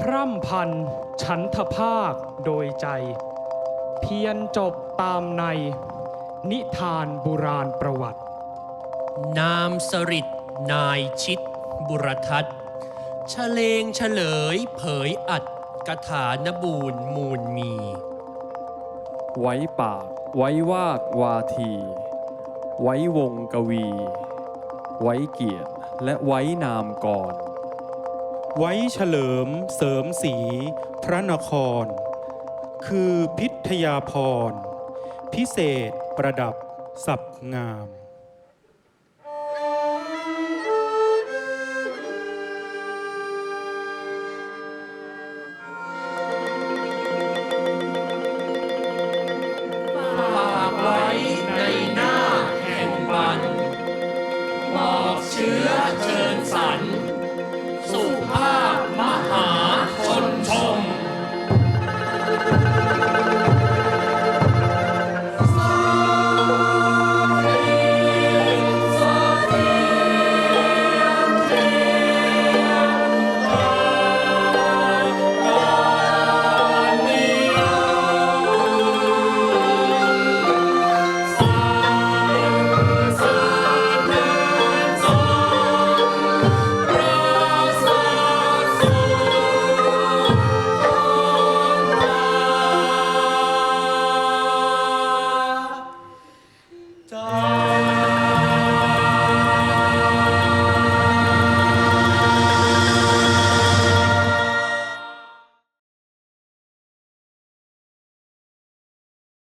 พร่ำพันฉันทภาคโดยใจ เพียรจบตามใน นิทานบุราณประวัติ นามสริดนายชิด บุรทัศน์ชะเลงเฉลย เผยอัดกถานบูรณ์มูลมี ไว้ปาก ไว้วาดวาที ไว้วงกวี ไว้เกียรติและไว้นามกร ไว้เฉลิมเสริมสีพระนคร คือพิทยาพร พิเศษประดับสับงามฝากไว้ในหน้าแห่งบันบอกเชื้อเชิญสรร